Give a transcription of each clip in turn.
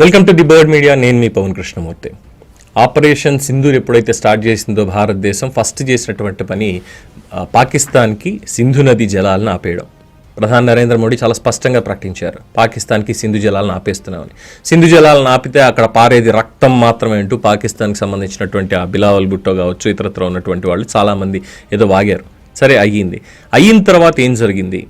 Welcome to the Bird Media. నేను మీ Pavan Krishnamurthy. Operation Sindoor ఎప్పుడైతే స్టార్ట్ చేసిందో భారతదేశం ఫస్ట్ చేసినటువంటి పని పాకిస్తాన్కి సింధు నది జలాలను ఆపేయడం. ప్రధాని నరేంద్ర మోడీ చాలా స్పష్టంగా ప్రకటించారు. పాకిస్తాన్కి సింధు జలాలను ఆపేస్తున్నామని. సింధు జలాలను ఆపితే అక్కడ పారేది రక్తం మాత్రమే అంటూ పాకిస్తాన్కి సంబంధించినటువంటి ఆ బిలావల్ భుట్టో కావచ్చు ఇతరత్ర ఉన్నటువంటి వాళ్ళు చాలామంది ఏదో వాగారు. సరే అయ్యింది. అయిన తర్వాత ఏం జరిగింది?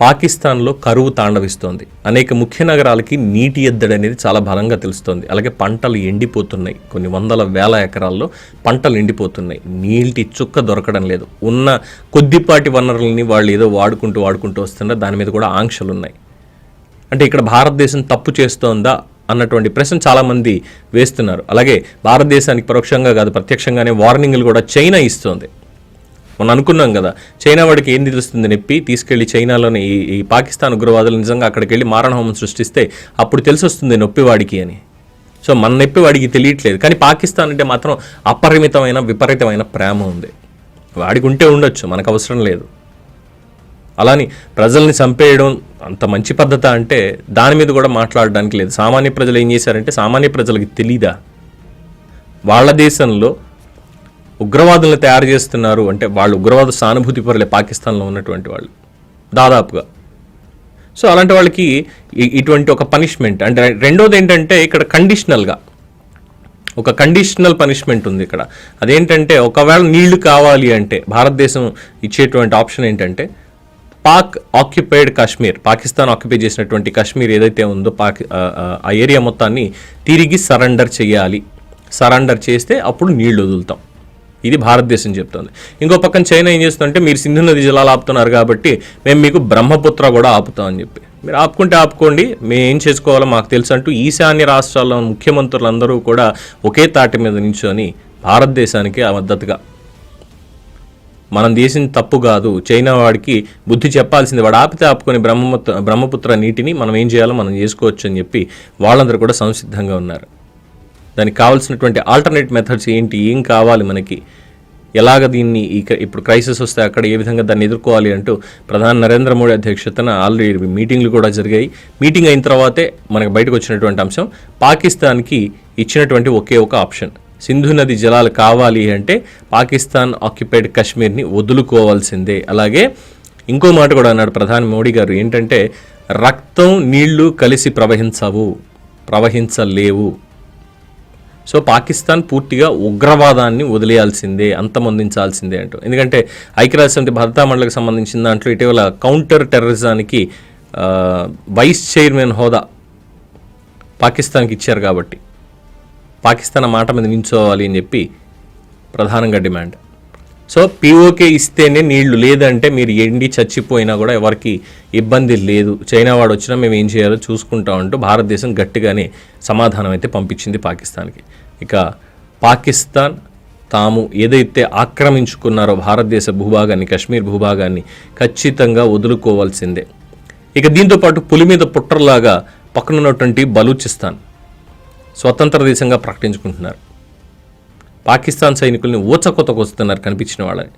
పాకిస్తాన్లో కరువు తాండవిస్తోంది. అనేక ముఖ్య నగరాలకి నీటి ఎద్దడి అనేది చాలా బలంగా తెలుస్తోంది. అలాగే పంటలు ఎండిపోతున్నాయి. కొన్ని వందల వేల ఎకరాల్లో పంటలు ఎండిపోతున్నాయి. నీటి చుక్క దొరకడం లేదు. ఉన్న కొద్దిపాటి వనరులని వాళ్ళు ఏదో వాడుకుంటూ వాడుకుంటూ వస్తున్నారు దాని మీద కూడా ఆంక్షలు ఉన్నాయి అంటే ఇక్కడ భారతదేశం తప్పు చేస్తోందా అన్నటువంటి ప్రశ్న చాలామంది వేస్తున్నారు. అలాగే భారతదేశానికి పరోక్షంగా కాదు ప్రత్యక్షంగానే వార్నింగ్లు కూడా చైనా ఇస్తోంది. మనం అనుకున్నాం కదా చైనా వాడికి ఏం తెలుస్తుంది నొప్పి తీసుకెళ్ళి చైనాలోని ఈ ఈ పాకిస్తాన్ ఉగ్రవాదులు నిజంగా అక్కడికి వెళ్ళి మారణహోమం సృష్టిస్తే అప్పుడు తెలిసి వస్తుంది నొప్పి వాడికి అని. సో మన నొప్పి వాడికి తెలియట్లేదు. కానీ పాకిస్తాన్ అంటే మాత్రం అపరిమితమైన విపరీతమైన ప్రేమ ఉంది. వాడికి ఉంటే ఉండొచ్చు మనకు అవసరం లేదు. అలాని ప్రజల్ని చంపేయడం అంత మంచి పద్ధత అంటే దాని మీద కూడా మాట్లాడడానికి లేదు. సామాన్య ప్రజలు ఏం చేశారంటే సామాన్య ప్రజలకి తెలీదా? వాళ్ళ దేశంలో ఉగ్రవాదులను తయారు చేస్తున్నారు అంటే వాళ్ళు ఉగ్రవాద సానుభూతి పరులే పాకిస్తాన్లో ఉన్నటువంటి వాళ్ళు దాదాపుగా. సో అలాంటి వాళ్ళకి ఇటువంటి ఒక పనిష్మెంట్ అంటే రెండోది ఏంటంటే ఇక్కడ కండిషనల్గా ఒక కండిషనల్ పనిష్మెంట్ ఉంది ఇక్కడ. అదేంటంటే ఒకవేళ నీళ్ళు కావాలి అంటే భారతదేశం ఇచ్చేటువంటి ఆప్షన్ ఏంటంటే పాక్ ఆక్యుపైడ్ కాశ్మీర్ పాకిస్తాన్ ఆక్యుపై చేసినటువంటి కాశ్మీర్ ఏదైతే ఉందో పాకి ఆ, ఆ ఏరియా మొత్తాన్ని తిరిగి సరెండర్ చేయాలి. సరెండర్ చేస్తే అప్పుడు నీళ్ళు వదులుతాం. ఇది భారతదేశం చెప్తుంది. ఇంకో పక్కన చైనా ఏం చేస్తుందంటే మీరు సింధు నది జలాలు ఆపుతున్నారు కాబట్టి మేము మీకు బ్రహ్మపుత్ర కూడా ఆపుతామని చెప్పి. మీరు ఆపుకుంటే ఆపుకోండి మేము ఏం చేసుకోవాలో మాకు తెలుసు అంటూ ఈశాన్య రాష్ట్రాల్లో ముఖ్యమంత్రులందరూ కూడా ఒకే తాటి మీద నించొని భారతదేశానికి ఆ మద్దతుగా మనం చేసిన తప్పు కాదు. చైనా వాడికి బుద్ధి చెప్పాల్సింది వాడు ఆపితే ఆపుకొని బ్రహ్మపుత్ర బ్రహ్మపుత్ర నీటిని మనం ఏం చేయాలో మనం చేసుకోవచ్చు అని చెప్పి వాళ్ళందరూ కూడా సంసిద్ధంగా ఉన్నారు. దానికి కావాల్సినటువంటి ఆల్టర్నేట్ మెథడ్స్ ఏంటి ఏం కావాలి మనకి? ఎలాగ దీన్ని ఇప్పుడు క్రైసిస్ వస్తే అక్కడ ఏ విధంగా దాన్ని ఎదుర్కోవాలి అంటూ ప్రధాని నరేంద్ర మోడీ అధ్యక్షతన ఆల్రెడీ మీటింగ్లు కూడా జరిగాయి. మీటింగ్ అయిన తర్వాతే మనకు బయటకు వచ్చినటువంటి అంశం పాకిస్తాన్కి ఇచ్చినటువంటి ఒకే ఒక ఆప్షన్ సింధు నది జలాలు కావాలి అంటే పాకిస్తాన్ ఆక్యుపైడ్ కాశ్మీర్ని వదులుకోవాల్సిందే. అలాగే ఇంకో మాట కూడా అన్నాడు ప్రధాని మోడీ గారు ఏంటంటే రక్తం నీళ్ళు కలిసి ప్రవహించవు ప్రవహించలేవు. సో పాకిస్తాన్ పూర్తిగా ఉగ్రవాదాన్ని వదిలేయాల్సిందే అంతమొందించాల్సిందే అంటూ. ఎందుకంటే ఐక్యరాజ్య సమితి భద్రతా మండలికి సంబంధించిన దాంట్లో ఇటీవల కౌంటర్ టెర్రరిజానికి వైస్ చైర్మన్ హోదా పాకిస్తాన్కి ఇచ్చారు కాబట్టి. పాకిస్తాన్ మాట మీద నించోవాలి అని చెప్పి ప్రధానంగా డిమాండ్. సో పీఓకే ఇస్తేనే నీళ్ళు. లేదంటే మీరు ఎండి చచ్చిపోయినా కూడా ఎవరికి ఇబ్బంది లేదు. చైనా వాడు వచ్చినా మేము ఏం చేయాలో చూసుకుంటామంటూ భారతదేశం గట్టిగానే సమాధానం అయితే పంపించింది పాకిస్తాన్కి. ఇక పాకిస్తాన్ తాము ఏదైతే ఆక్రమించుకున్నారో భారతదేశ భూభాగాన్ని కశ్మీర్ భూభాగాన్ని ఖచ్చితంగా వదులుకోవాల్సిందే. ఇక దీంతో పాటు పులి మీద పుట్టర్లాగా పక్కనున్నటువంటి బలూచిస్తాన్ స్వతంత్ర దేశంగా ప్రకటించుకుంటున్నారు. పాకిస్తాన్ సైనికుల్ని ఊచకొతకొస్తున్నారు కనిపించిన వాళ్ళని.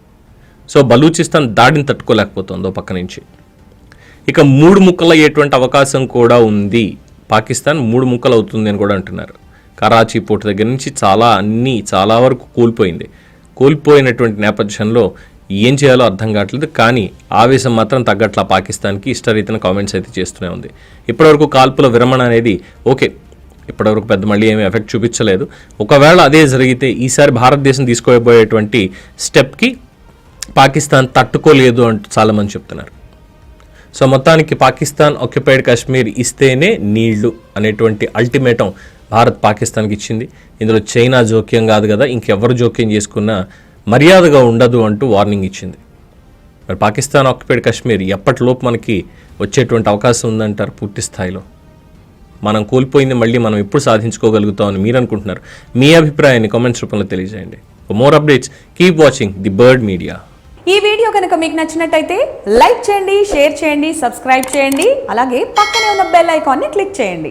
సో బలూచిస్తాన్ దాడిని తట్టుకోలేకపోతుందో పక్క నుంచి. ఇక మూడు ముక్కలు అయ్యేటువంటి అవకాశం కూడా ఉంది. పాకిస్తాన్ మూడు ముక్కలు అవుతుంది అని కూడా అంటున్నారు. కరాచీ పోర్టు దగ్గర నుంచి చాలా అన్నీ చాలా వరకు కూలిపోయింది. కూలిపోయినటువంటి నేపథ్యంలో ఏం చేయాలో అర్థం కావట్లేదు. కానీ ఆవేశం మాత్రం తగ్గట్ల పాకిస్తాన్కి ఇష్టరీతిన కామెంట్స్ అయితే చేస్తూనే ఉంది. ఇప్పటివరకు కాల్పుల విరమణ అనేది ఓకే ఇప్పటివరకు పెద్ద మళ్ళీ ఏమీ ఎఫెక్ట్ చూపించలేదు. ఒకవేళ అదే జరిగితే ఈసారి భారతదేశం తీసుకోబోయేటువంటి స్టెప్కి పాకిస్తాన్ తట్టుకోలేదు అంటూ చాలామంది చెప్తున్నారు. సో మొత్తానికి పాకిస్తాన్ ఆక్యుపైడ్ కాశ్మీర్ ఇస్తేనే నీళ్ళు అనేటువంటి అల్టిమేటం భారత్ పాకిస్తాన్కి ఇచ్చింది. ఇందులో చైనా జోక్యం కాదు కదా ఇంకెవరు జోక్యం చేసుకున్నా మర్యాదగా ఉండదు అంటూ వార్నింగ్ ఇచ్చింది. మరి పాకిస్తాన్ ఆక్యుపైడ్ కాశ్మీర్ ఎప్పటిలోపు మనకి వచ్చేటువంటి అవకాశం ఉందంటారు పూర్తి స్థాయిలో? మనం కోల్పోయింది మళ్ళీ మనం ఎప్పుడు సాధించుకోగలుగుతామని మీరు అనుకుంటున్నారు మీ అభిప్రాయాన్ని కామెంట్స్ రూపంలో తెలియజేయండి. More updates keep watching the Bird Media ఈ వీడియో కనుక మీకు నచ్చినట్టయితే లైక్ చేయండి షేర్ చేయండి సబ్స్క్రైబ్ చేయండి అలాగే పక్కనే ఉన్న బెల్ ఐకాన్ని క్లిక్ చేయండి.